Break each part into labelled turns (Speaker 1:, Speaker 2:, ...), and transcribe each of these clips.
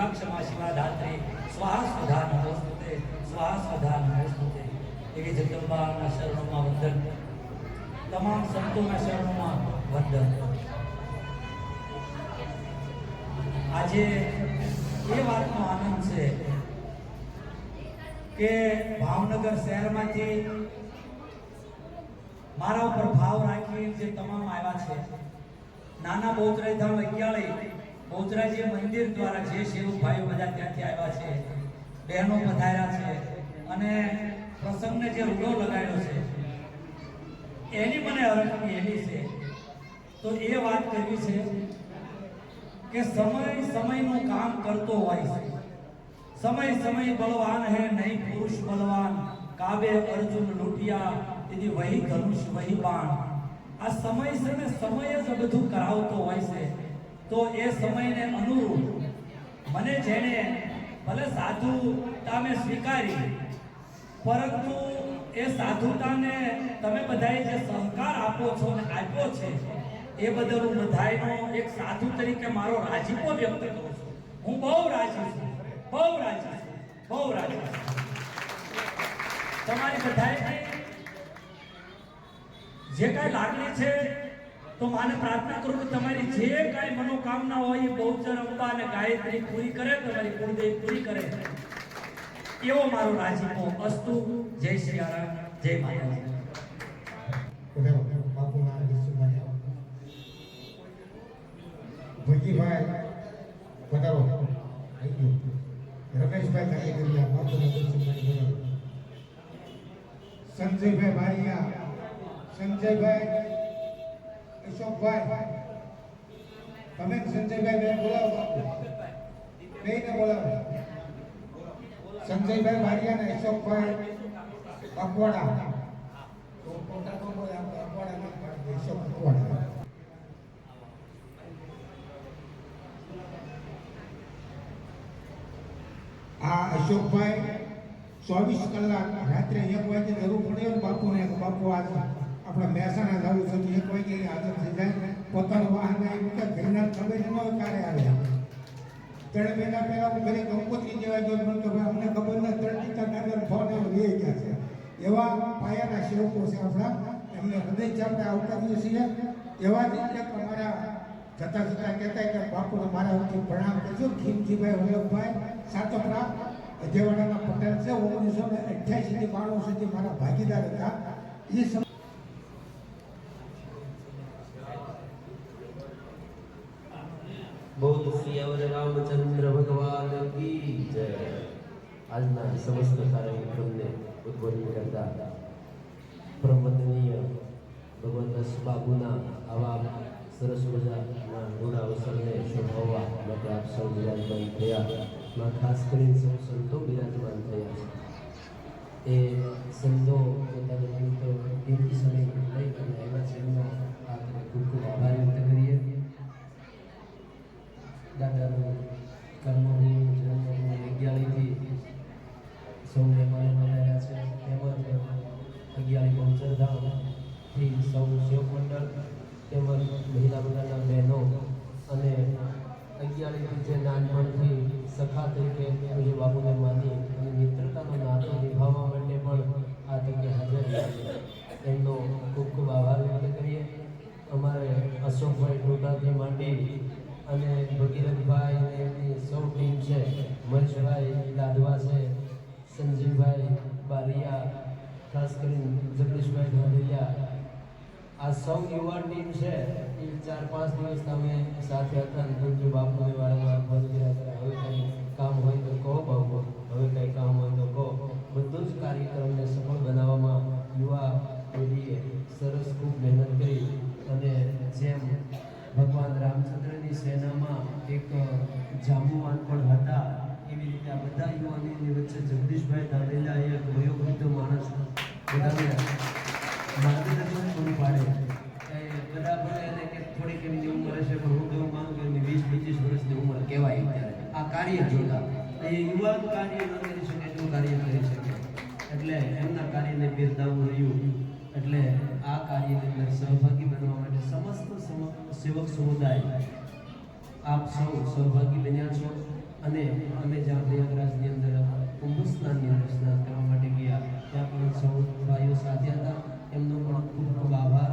Speaker 1: દુર્ગાક્ષમા શિવા ધાત્રી સ્વધા નમોસ્તુતે એવી જગદંબાના શરણોમાં વંદન તમામ સંતોના શરણોમાં વંદન આજે એ વાતનો આનંદ છે કે ભાવનગર શહેરમાંથી મારા ઉપર ભાવ રાખી જે તમામ આવ્યા છે, નાના બહુચરાઈ ધામ અગિયાળી બહુચરાજી મંદિર દ્વારા જે સેવકભાઈઓ બધા ત્યાંથી આવ્યા છે, બહેનો પધાર્યા છે અને પ્રસંગને જે રૂડો લગાડ્યો છે, એની મને હરખની એવી છે. તો એ વાત કરવી છે કે સમય સમયનું કામ કરતો હોય છે. સમય સમય બલવાન હે, નહીં પુરુષ બળવાન કાબે અર્જુન લૂટિયા, તેથી વહી ધનુષ, વહી બાણ. આ સમય છે ને સમય જ બધું કરાવતો હોય છે. તો એ સમયને અનુરૂપ મને જેણે ભલે સાધુતા મેં સ્વીકારી, પરંતુ એ સાધુતાને તમે બધાએ જે સહકાર આપો છો ને આપ્યો છે, એ બદલ હું બધાયનો એક સાધુ તરીકે મારો રાજીપો વ્યક્ત કરું છું. હું બહુ રાજી છું. બહુ રાજી છું. બહુ રાજી છું. તમારી બધાએ જે કાંઈ લાગણી છે તો માને પ્રાર્થના કરું કે તમારી જે કાંઈ મનોકામના હોય એ બહુચર અંબા અને ગાયત્રી પૂરી કરે, તમારી કુળદેવી પૂરી કરે. એવો મારો રાજીપો અસ્તુ. જય શ્રી રામ જય માતાજી.
Speaker 2: ભગીભાઈ વધારો રમેશભાઈ કારીગરિયા બાપુના વિશુભાઈ સંજયભાઈ બારિયા, સંજયભાઈ અશોકભાઈ તમે સંજયભાઈ બેન બોલાવો. બેને બોલાવો. સંજયભાઈ બારિયા ને અશોકભાઈ અખવાડા આ અશોકભાઈ ચોવીસ કલાક રાત્રે એક વાગે જરૂર પડે બાપુને બાપુ આજ આપણે મહેસાણા જવું છે એક વાગે હાજર થઈ જાય પોતાનું વાહન આવી મૂકે ઘરના ખબર ન ક્યારે આવે ત્રણ મહિના પહેલા હું ઘરે કંકોત્રી જેવા ગયો પણ તો અમને ખબર ન ત્રણ ટીકા કાગળ ફોન એવો લઈ ગયા છે. એવા પાયાના સેવકો છે આપણા. એમને હૃદય આપણે આવકારીએ છીએ એવા જ રીતે અમારા જતા જતા કહેતા કે, બાપુને મારા વતી પ્રણામ કરજો. ખીમજીભાઈ વલ્લભભાઈ સાતપરા, અજયવાડાના પટેલ છે, ઓગણીસો ને અઠ્યાસી થી બાણું સુધી મારા ભાગીદાર હતા. એ સમય
Speaker 3: બૌદ્ધ સિયાવર રામચંદ્ર ભગવાન કી જય આજના સમસ્ત કાર્યક્રમને ઉદ્બોધન કરતા પ્રમદનીય ભગવંત બાબુના આવા સરસ મજાના ગુણા અવસરને શોભાવવા માટે આપ સૌ બિરાજમાન થયા માં ખાસ કરીને સૌ સંતો બિરાજમાન થયા છે એ સંતો પોતાના નિમિત્તો કિંમતી સમય લઈ અને આવ્યા છે એમનો આ તરીકે પૂજ્ય બાપુને માની અને મિત્રતાનો નાતો નિભાવવા માટે પણ આ તકે હાજર એમનો ખૂબ ખૂબ આભાર વ્યક્ત કરીએ. અમારે અશોકભાઈ ટોટાથી માંડી અને ભગીરથભાઈ અને એમની સૌ ટીમ છે. મહેશભાઈ દાદવા છે. સંજીવભાઈ બારિયા, ખાસ કરીને જગદીશભાઈ ઢોલિયા આ સૌ યુવાન ટીમ છે. એ ચાર પાંચ દિવસ તમે સાથે હતા અને પૂજ્ય બાપુને વારંવાર ફોન કર્યા હતા હવે કંઈ કામ હોય તો કહો બાપુ, હવે કંઈ કામ હોય તો કહો. બધું જ કાર્યક્રમને સફળ બનાવવામાં યુવા પેઢીએ સરસ ખૂબ મહેનત કરી અને જેમ ભગવાન રામચંદ્રની સેનામાં એક જાંબુવાન પણ હતા એવી રીતે આ બધા યુવાનોની વચ્ચે જગદીશભાઈ દાવેલા એક વયોવૃદ્ધ માણસ બધાને માર્ગદર્શન પૂરું પાડે એ બધા ભલે એને કે થોડીક એમની ઉંમર હશે પણ હું તો એવું માનું કે એમની વીસ પચીસ વર્ષની ઉંમર કહેવાય અત્યારે આ કાર્ય જોતા. એ યુવાન કાર્ય ન કરી શકે એટલું કાર્ય કરી શકે. એટલે એમના કાર્યને બિરદાવવું રહ્યું. એટલે આ કાર્યની અંદર સહભાગી બનવા માટે સમસ્ત સેવક સમુદાય, આપ સૌ સહભાગી બન્યા છો. અને અમે જ્યાં પ્રયાગરાજની અંદર કુંભ સ્નાનની અંદર સ્નાન કરવા માટે ગયા, ત્યાં પણ સૌ ભાઈઓ સાથે હતા. એમનો પણ ખૂબ ખૂબ આભાર.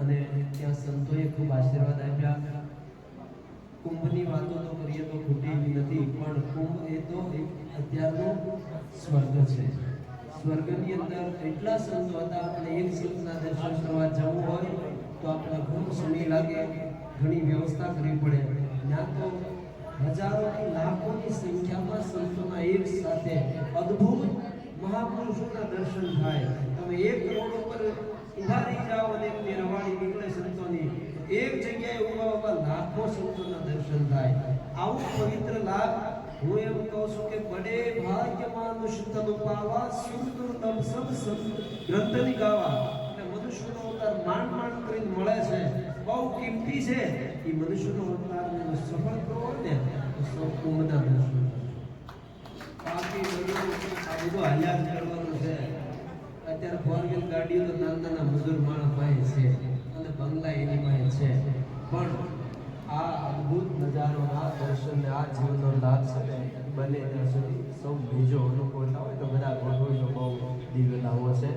Speaker 3: અને ત્યાં સંતોએ ખૂબ આશીર્વાદ આપ્યા. કુંભની વાતો તો કરીએ તો ખોટી નથી, પણ કુંભ એ તો એક અત્યારનું સ્વર્ગ છે. સ્વર્ગની અંદર એટલા સંતો હતા અને એક સંતના દર્શન કરવા જવું હોય તો આપણે ઘણું સમય લાગે, ઘણી વ્યવસ્થા કરવી પડે. ના તો હજારોની લાખોની સંખ્યામાં સંતોના એક સાથે અદ્ભુત મહાપુરુષોના દર્શન થાય. તમે એક રોડ ઉપર ઊભા રહી જાઓ અને એમની રવાડી નીકળે સંતોની એક જગ્યાએ ઊભા ઊભા લાખો સંતોના દર્શન થાય. આવું પવિત્ર લાભ હું એમ કહું છું કે બડે ભાગ્યમાન તન પાવા સુંદર તમ સબ સબ ગ્રંથની ગાવા. એટલે મનુષ્યનો અવતાર માંડ માંડ કરીને મળે છે. બહુ કિંમતી છે. એ મનુષ્યનો અવતાર સફળ કરવો ને, તો સૌ પૂર્ણતા દર્શન બાકી બધું આ બધું હાલ્યા કરવાનું છે. અત્યારે ફોર વ્હીલ ગાડીઓ નાના નાના મજૂર માણસ પાસે છે અને બંગલા એની પાસે છે પણ આ અદ્ભુત નજારો આ દર્શન ને આ જીવનનો લાભ છે બને ત્યાં સુધી સૌ બીજો અનુકૂળતા હોય તો બધા ગોઠવણીનો બહુ દિવ્ય લાવો છે.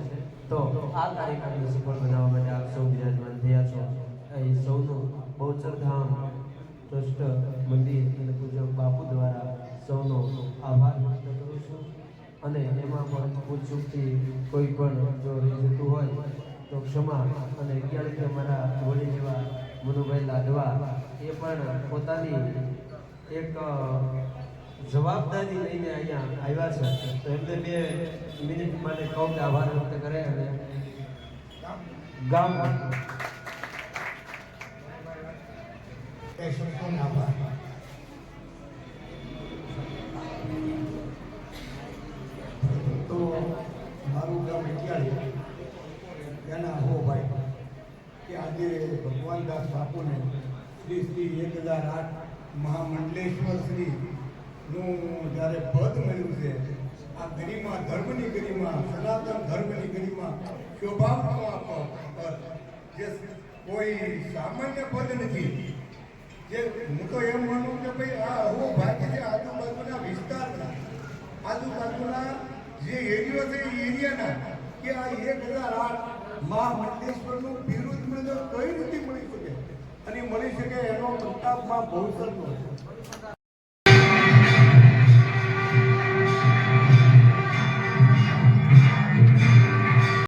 Speaker 3: તો આ કાર્યક્રમને સફળ બનાવવા માટે આપ સૌ બિરાજમાન થયા છો. એ સૌનું બહુચરધામ ટ્રસ્ટ મંદિર અને પૂજક બાપુ દ્વારા સૌનો આભાર વ્યક્ત કરું છું. અને એમાં પણ ઉત્સુકથી કોઈ પણ જો રહી જતું હોય તો ક્ષમા અને અગિયાર અમારા વળી જેવા મનુભાઈ લાડવા એ પણ પોતાની એક જવાબદારી લઈને અહીંયા આવ્યા છે. તો એમને બે મિનિટ માટે કહું કે આભાર વ્યક્ત કરે અને ગામ
Speaker 4: આભાર. તો મારું ગામ ઇતિહાળી એના હો ભાઈ, કે આજે ભગવાન દાસ બાપુને શ્રી શ્રી એક હજાર આઠ મહામંડલેશ્વર શ્રી નું જ્યારે પદ મળ્યું છે, આ ગરિમા ધર્મની ગરિમા, સનાતન ધર્મની ગરિમા શોભાવતો આ કોઈ સામાન્ય પદ નથી, જે હું તો એમ માનું કે ભાઈ આ આવો ભાગ્ય છે આજુબાજુના વિસ્તારના, આજુબાજુના જે એરિયો છે એ એરિયાના, કે આ એક હજાર આઠ મહામંડલેશ્વરનું બિરુદ મને કઈ રીતે મળી શકે? અને મળી શકે એનો પ્રતાપમાં બહુ બહુસરનો છે